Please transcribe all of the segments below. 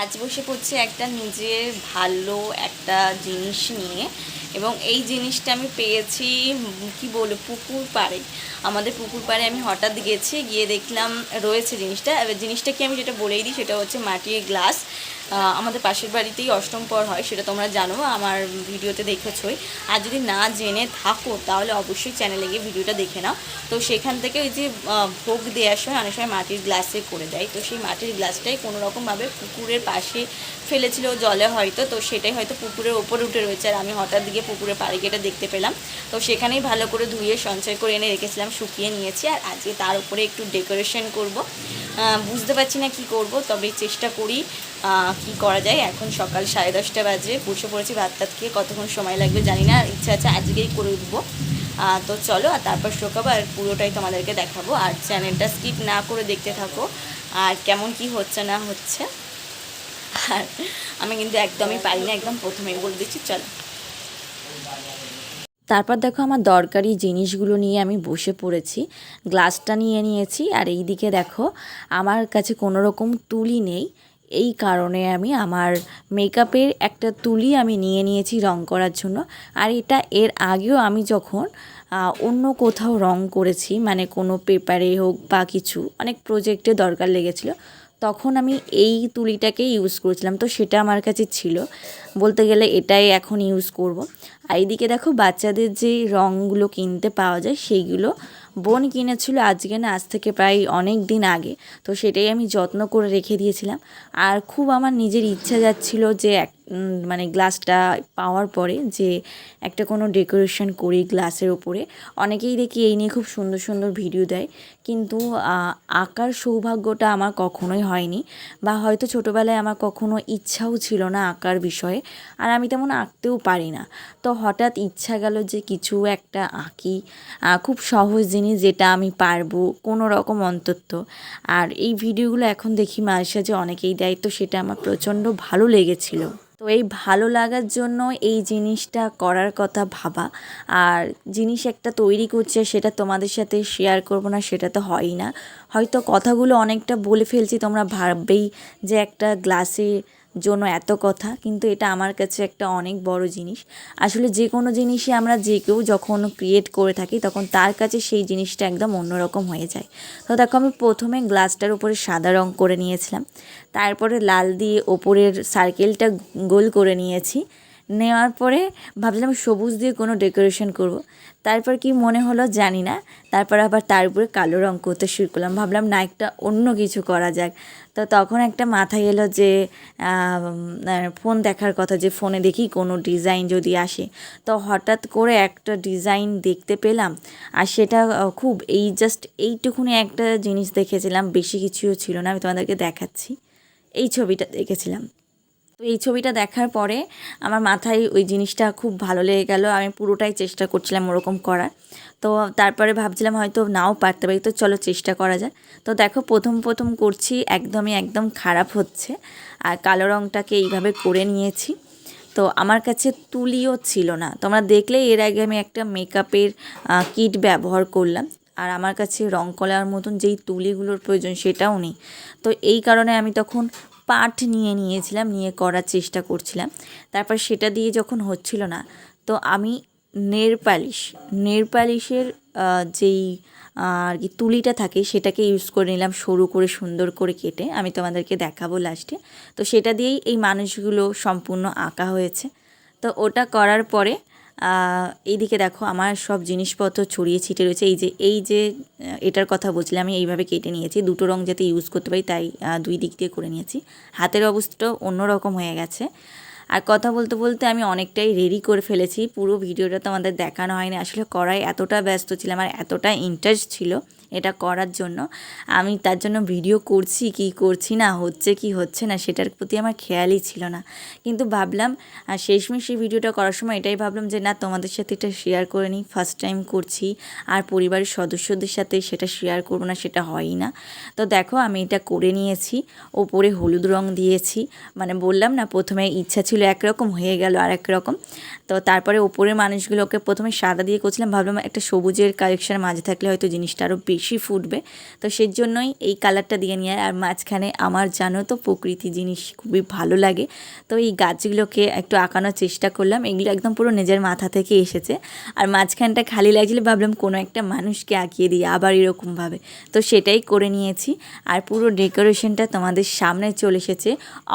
আজ বসে পড়ছি একটা নিজের ভালো একটা জিনিস নিয়ে এবং এই জিনিসটা আমি পেয়েছি, কি বলব, পুকুর পাড়ে। আমাদের পুকুর পাড়ে আমি হঠাৎ গেছি, গিয়ে দেখলাম রয়েছে জিনিসটা। জিনিসটা কি আমি যেটা বলেই দিই সেটা হচ্ছে মাটির গ্লাস। আমাদের পাশের বাড়িতেই অষ্টম পর হয়, সেটা তোমরা জানো, আমার ভিডিওতে দেখেছোই। আর যদি না জেনে থাকো, তাহলে অবশ্যই চ্যানেলে গিয়ে ভিডিওটা দেখে নাও। তো সেখান থেকে ওই যে ভোগ দেওয়ার সময় অনেক সময় মাটির গ্লাসে করে দেয়। তো সেই মাটির গ্লাসটাই কোনো রকমভাবে পুকুরের পাশে ফেলেছিল জলে হয়তো, তো সেটাই হয়তো পুকুরের ওপরে উঠে রয়েছে। আর আমি হঠাৎ দিকে পুকুরের পাড়ে গেটে দেখতে পেলাম। তো সেখানেই ভালো করে ধুয়ে, সঞ্চয় করে এনে রেখেছিলাম, শুকিয়ে নিয়েছি। আর আজকে তার উপরে একটু ডেকোরেশন করব। বুঝতে পারছি না কি করব, তবে চেষ্টা করি কি করা যায়। এখন সকাল সাড়ে দশটা বাজে, বসে পড়েছি ভাত টাত খেয়ে, কতক্ষণ সময় লাগবে জানি না ইচ্ছা আছে আজকেই করে উঠবো। তো চলো, আর তারপর শোকাবো, আর পুরোটাই তোমাদেরকে দেখাবো। আর চ্যানেলটা স্কিপ না করে দেখতে থাকো, আর কেমন কি হচ্ছে না হচ্ছে। আর আমি কিন্তু একদমই পারি না, একদম প্রথমেই বলে দিচ্ছি, চলো। তারপর দেখো আমার দরকারি জিনিসগুলো নিয়ে আমি বসে পড়েছি। গ্লাসটা নিয়ে নিয়েছি আর এই দিকে দেখো আমার কাছে কোনো রকম তুলি নেই। এই কারণে আমি আমার মেকআপের একটা তুলি আমি নিয়ে নিয়েছি রং করার জন্য। আর এটা এর আগেও আমি যখন অন্য কোথাও রং করেছি মানে কোনো পেপারে হোক বা কিছু, অনেক প্রজেক্টে দরকার লেগেছিলো, তখন আমি এই তুলিটাকে ইউজ করেছিলাম। তো সেটা আমার কাছে ছিল। বলতে গেলে এটাই এখন ইউজ করব। এইদিকে দেখো বাচ্চাদের যে রঙগুলো কিনতে পাওয়া যায়, সেইগুলো বোন কিনেছিল আজকে না, আজ থেকে প্রায় অনেক দিন আগে। তো সেটাই আমি যত্ন করে রেখে দিয়েছিলাম। আর খুব আমার নিজের ইচ্ছা যাচ্ছিল যে এক মানে গ্লাসটা পাওয়ার পরে যে একটা কোনো ডেকোরেশন করি গ্লাসের ওপরে অনেকেই দেখি এই নিয়ে খুব সুন্দর সুন্দর ভিডিও দেয়। কিন্তু আঁকার সৌভাগ্যটা আমার কখনোই হয়নি বা হয়তো ছোটোবেলায় আমার কখনো ইচ্ছাও ছিল না আঁকার বিষয়ে আর আমি তেমন আঁকতেও পারি না। তো হঠাৎ ইচ্ছা গেল যে কিছু একটা আঁকি খুব সহজ জিনিস যেটা আমি পারব কোনো রকম অন্তত। আর এই ভিডিওগুলো এখন দেখি মাঝে সাঝে অনেকেই দেয়, তো সেটা আমার প্রচণ্ড ভালো লেগেছিল। তো এই ভালো লাগার জন্য এই জিনিসটা করার কথা ভাবা। আর জিনিস একটা তৈরি করছে, সেটা তোমাদের সাথে শেয়ার করব না, সেটা তো হয়ই না। হয়তো কথাগুলো অনেকটা বলে ফেলছি, তোমরা ভাববেই যে একটা গ্লাসে জন্য এত কথা, কিন্তু এটা আমার কাছে একটা অনেক বড় জিনিস। আসলে যে কোনো জিনিসই আমরা যে কেউ যখন ক্রিয়েট করে থাকি, তখন তার কাছে সেই জিনিসটা একদম অন্যরকম হয়ে যায়। তো দেখো, আমি প্রথমে গ্লাসটার উপরে সাদা রং করে নিয়েছিলাম। তারপরে লাল দিয়ে ওপরের সার্কেলটা গোল করে নিয়েছি। নেওয়ার পরে ভাবলাম সবুজ দিয়ে কোনো ডেকোরেশন করব। তারপর কি মনে হলো জানি না। তারপর আবার তার উপরে কালো রং করতে শুরু করলাম। ভাবলাম, না, একটা অন্য কিছু করা যাক। তো তখন একটা মাথায় এলো যে ফোন দেখার কথা যে, ফোনে দেখি কোনো ডিজাইন যদি আসে। তো হঠাৎ করে একটা ডিজাইন দেখতে পেলাম। আর সেটা খুব এই জাস্ট এইটুকুনি একটা জিনিস দেখেছিলাম। বেশি কিছুও ছিল না। আমি তোমাদেরকে দেখাচ্ছি। এই ছবিটা দেখেছিলাম। তো এই ছবিটা দেখার পরে আমার মাথায় ওই জিনিসটা খুব ভালো লেগে গেল। আমি পুরোটাই চেষ্টা করছিলাম ওরকম করার। তো তারপরে ভাবছিলাম হয়তো নাও পারতে পারি। তো চলো চেষ্টা করা যায় তো দেখো প্রথম প্রথম করছি, একদমই একদম খারাপ হচ্ছে। আর কালো রঙটাকে এইভাবে করে নিয়েছি। তো আমার কাছে তুলিও ছিল না। তোমরা দেখলে এর আগে আমি একটা মেকআপের কিট ব্যবহার করলাম। আর আমার কাছে রং করার মতন যেই তুলিগুলোর প্রয়োজন সেটাও নেই। তো এই কারণে আমি তখন পাট নিয়ে নিয়েছিলাম, নিয়ে করার চেষ্টা করছিলাম। তারপর সেটা দিয়ে যখন হচ্ছিল না, তো আমি নেল পালিশ পালিশের যেই আর কি তুলিটা থাকে সেটাকে ইউজ করে নিলাম সরু করে সুন্দর করে কেটে। আমি তোমাদেরকে দেখাবো লাস্টে। তো সেটা দিয়েই এই মানুষগুলো সম্পূর্ণ আঁকা হয়েছে। তো ওটা করার পরে এইদিকে দেখো আমার সব জিনিসপত্র ছড়িয়ে ছিটে রয়েছে। এই যে এই যে এটার কথা বলছিলাম আমি এইভাবে কেটে নিয়েছি। দুটো রং যাতে ইউজ করতে পারি, তাই দুই দিক দিয়ে করে নিয়েছি। হাতের অবস্থাটাও অন্যরকম হয়ে গেছে। আর কথা বলতে বলতে আমি অনেকটাই রেডি করে ফেলেছি। পুরো ভিডিওটা তো আমাদের দেখানো হয়নি। আসলে করায় এতটা ব্যস্ত ছিলাম আর এতটা ইন্টারেস্ট ছিল এটা করার জন্য। আমি তার জন্য ভিডিও করছি, কি করছি না, হচ্ছে কি হচ্ছে না, সেটার প্রতি আমার খেয়ালই ছিল না। কিন্তু ভাবলাম শেষমেশ এই ভিডিওটা করার সময় এটাই ভাবলাম যে, না, তোমাদের সাথে এটা শেয়ার করে নিই। ফার্স্ট টাইম করছি। আর পরিবারের সদস্যদের সাথে সেটা শেয়ার করব না, সেটা হয়ই না। তো দেখো, আমি এটা করে নিয়েছি। ওপরে হলুদ রং দিয়েছি। মানে বললাম না, প্রথমে ইচ্ছা ছিল একরকম হয়ে গেল আর এক রকম। তো তারপরে ওপরের মানুষগুলোকে প্রথমে সাদা দিয়ে করছিলাম, ভাবলাম একটা সবুজের কালেকশন মাঝে থাকলে হয়তো জিনিসটা আরও বেশি ফুটবে। তো সেই জন্যই এই কালারটা দিয়ে নিয়ে আর মাঝখানে আমার জানো তো প্রকৃতি জিনিস খুবই ভালো লাগে। তো এই গাছগুলোকে একটু আঁকানোর চেষ্টা করলাম, এগুলো একদম পুরো নিজের মাথা থেকে এসেছে। আর মাঝখানটা খালি লাগছিল ভাবলাম কোনো একটা মানুষকে আঁকিয়ে দিই আবার এরকমভাবে। তো সেটাই করে নিয়েছি আর পুরো ডেকোরেশনটা তোমাদের সামনে চলে এসেছে।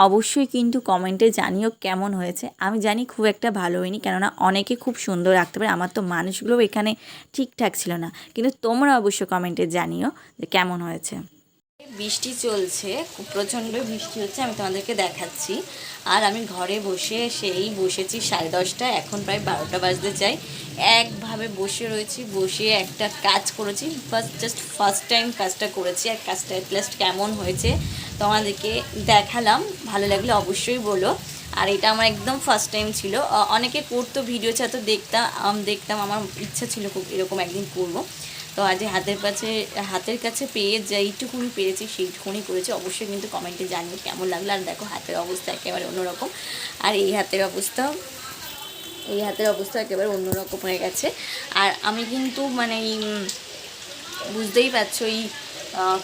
অবশ্যই কিন্তু কমেন্টে জানিও কেমন হয়েছে, আমি জানি খুব একটা ভালো হয়নি, কেননা অনেকে খুব সুন্দর রাখতে পারে, আমার তো মানুষগুলো এখানে ঠিকঠাক ছিল না। কিন্তু তোমরা অবশ্য কমেন্টে জানিও যে কেমন হয়েছে। বৃষ্টি চলছে, খুব প্রচণ্ড বৃষ্টি হচ্ছে, আমি তোমাদেরকে দেখাচ্ছি। আর আমি ঘরে বসে সেই বসেছি সাড়ে দশটা এখন প্রায় বারোটা বাজতে চাই। একভাবে বসে রয়েছি, বসে একটা কাজ করেছি ফার্স্ট জাস্ট ফার্স্ট টাইম কাজটা করেছি, আর কাজটা অ্যাটলাস্ট কেমন হয়েছে তোমাদেরকে দেখালাম, ভালো লাগলে অবশ্যই বলো। আর এটা আমার একদম ফার্স্ট টাইম ছিল। অনেকে করতো ভিডিও ছাত্র দেখতাম দেখতাম, আমার ইচ্ছা ছিল খুব এরকম একদিন করব। তো আজ হাতের কাছে হাতের কাছে পেয়ে যেইটুকুনি পেরেছি, সেইটুকুনি করেছি। অবশ্যই কিন্তু কমেন্টে জানিও কেমন লাগল। আর দেখো হাতের অবস্থা একেবারে অন্যরকম। আর এই হাতের অবস্থা, এই হাতের অবস্থা একেবারে অন্যরকম হয়ে গেছে। আর আমি কিন্তু মানে বুঝতেই পারছ, এই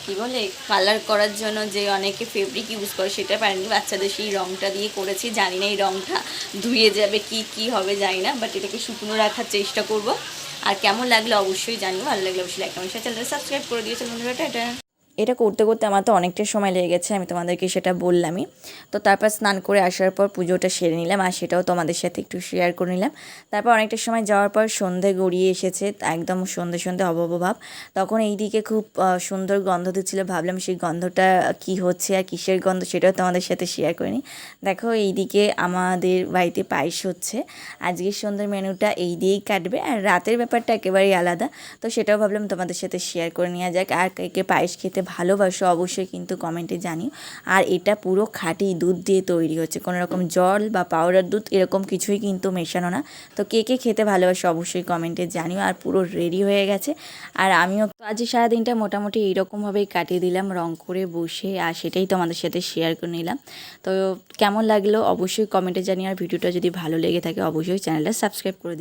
কী বলে কালার করার জন্য যে অনেকে ফেব্রিক ইউজ করে, সেটা পারেনি বাচ্চাদের সেই রঙটা দিয়ে করেছি। জানি না এই রঙটা ধুয়ে যাবে কি কি হবে জানি না বাট এটাকে শুকনো রাখার চেষ্টা করব। আর কেমন লাগল অবশ্যই জানি ভালো লাগলে অবশ্যই লাইক কমেন্ট চ্যানেলটা সাবস্ক্রাইব করে দিয়েছে বন্ধুরা, টাটা। এটা করতে করতে আমার তো অনেকটা সময় লেগে গেছে, আমি তোমাদেরকে সেটা বললামই। তো তারপর স্নান করে আসার পর পুজোটা সেরে নিলাম আর সেটাও তোমাদের সাথে একটু শেয়ার করে নিলাম। তারপর অনেকটা সময় যাওয়ার পর সন্ধে গড়িয়ে এসেছে, একদম সন্ধে সন্ধে অভাব ভাব তখন এইদিকে খুব সুন্দর গন্ধ দিচ্ছিল, ভাবলাম সেই গন্ধটা কি হচ্ছে আর কিসের গন্ধ সেটাও তোমাদের সাথে শেয়ার করে নিই দেখো এইদিকে আমাদের বাড়িতে পায়েস হচ্ছে আজকের সন্ধ্যের মেনুটা এই দিয়েই কাটবে আর রাতের ব্যাপারটা একেবারেই আলাদা। তো সেটাও ভাবলাম তোমাদের সাথে শেয়ার করে নেওয়া যাক আর কে পায়েস খেতে ভালোবাসো অবশ্যই কিন্তু কমেন্টে জানিও। আর এটা পুরো খাঁটি দুধ দিয়ে তৈরি হচ্ছে। কোনো রকম জল বা পাউডার দুধ এরকম কিছুই কিন্তু মেশানো না। তো কে কে খেতে ভালোবাসো অবশ্যই কমেন্টে জানিও। আর পুরো রেডি হয়ে গেছে। আর আমিও আজ সারাদিনটা মোটামুটি এইরকমভাবেই কাটিয়ে দিলাম, রং করে বসে, আর সেটাই তোমাদের সাথে শেয়ার করে নিলাম। তো কেমন লাগল অবশ্যই কমেন্টে জানিও। আর ভিডিওটা যদি ভালো লেগে থাকে অবশ্যই চ্যানেলটা সাবস্ক্রাইব করে দিও।